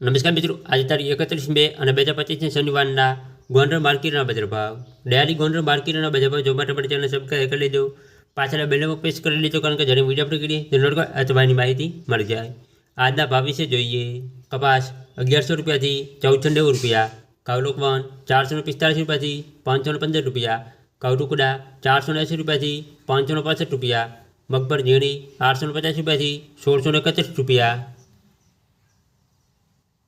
નમસ્કાર મિત્રો, આજે તારીખ એકત્રીસ મે અને બે હજાર પચીસની શનિવારના ગોંડલ માર્કેટના બજાર ભાવ. ડેલી ગોંડલ માર્કેટના બજાર ભાવ જોવા માટે આપણે ચેનલ સબસ્ક્રાઈબ કરી લેજો. પાછળ બેલમાં પ્રેસ કરી લેજો, કારણ કે જ્યારે વીડિયો આપણે કરીએ તે નોટ અથવાની માહિતી મળી જાય. આજના ભાવ વિશે જોઈએ. કપાસ અગિયારસો રૂપિયાથી ચૌદસો નેવું રૂપિયા કાવલોક વન ચારસો પિસ્તાળીસ રૂપિયાથી પાંચસો પંદર રૂપિયા કવટુકડા ચારસો એંસી રૂપિયાથી પાંચસો પાસઠ રૂપિયા, મગફળ ઝીણી આઠસો પચાસ રૂપિયાથી સોળસો એકત્રીસ રૂપિયા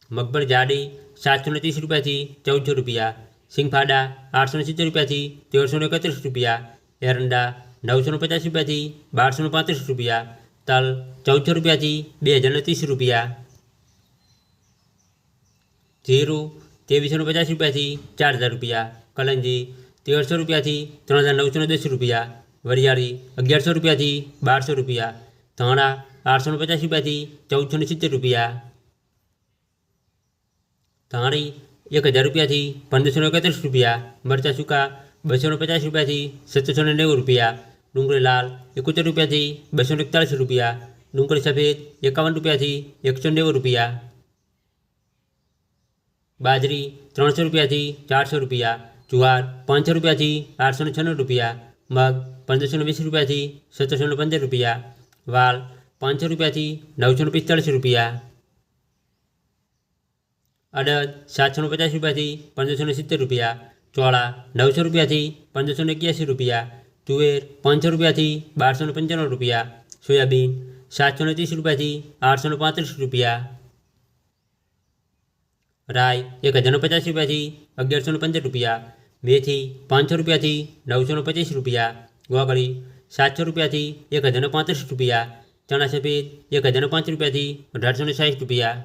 મગબર જાડી સાતસો ને ત્રીસ રૂપિયાથી ચૌદસો રૂપિયા સિંગફાડા આઠસો ને સિત્તેર રૂપિયાથી તેરસો ને એકત્રીસ રૂપિયા એરંડા નવસો ને પચાસ રૂપિયાથી બારસો ને પાંત્રીસ રૂપિયા તલ ચૌદસો રૂપિયાથી બે હજાર ને ત્રીસ રૂપિયા જીરું ત્રેવીસો ને પચાસ રૂપિયાથી ચાર હજાર રૂપિયા કલંજી તેરસો રૂપિયાથી ત્રણ હજાર નવસો ને દસ રૂપિયા વરિયાળી અગિયારસો રૂપિયાથી બારસો રૂપિયા ધાણા આઠસો ને પચાસ રૂપિયાથી ચૌદસો ને સિત્તેર રૂપિયા ધાણી એક હજાર રૂપિયાથી પંદરસો ને એકત્રીસ રૂપિયા મરચાં સૂકા બસો ને પચાસ રૂપિયાથી સત્તરસો ને નેવું રૂપિયા ડુંગળી લાલ એકોતેર રૂપિયાથી બસો ને એકતાલીસ રૂપિયા ડુંગળી સફેદ એકાવન રૂપિયાથી એકસો નેવું રૂપિયા બાજરી ત્રણસો રૂપિયાથી ચારસો રૂપિયા જુવાર પાંચસો રૂપિયાથી આઠસો ને છન્નું રૂપિયા મગ પંદરસો ને વીસ રૂપિયાથી સત્તરસો ને પંદર રૂપિયા વાલ પાંચસો રૂપિયાથી નવસો ને પિસ્તાળીસ રૂપિયા અડદ સાતસો ને પચાસ રૂપિયાથી પંદરસો ને સિત્તેર રૂપિયા ચોળા નવસો રૂપિયાથી પંદરસો ને એક્યાસી રૂપિયા તુવેર પાંચસો રૂપિયાથી બારસો ને પંચાણું રૂપિયા સોયાબીન સાતસો ને ત્રીસ રૂપિયાથી આઠસો ને પાંત્રીસ રૂપિયા રાય એક હજાર ને પચાસ રૂપિયાથી અગિયારસો ને પંદર રૂપિયા મેથી પાંચસો રૂપિયાથી નવસો ને પચીસ રૂપિયા ગોગળી સાતસો રૂપિયાથી એક હજાર ને પાંત્રીસ રૂપિયા ચણા સફેદ એક હજાર ને પાંચ રૂપિયાથી અઢારસો ને સાઠ રૂપિયા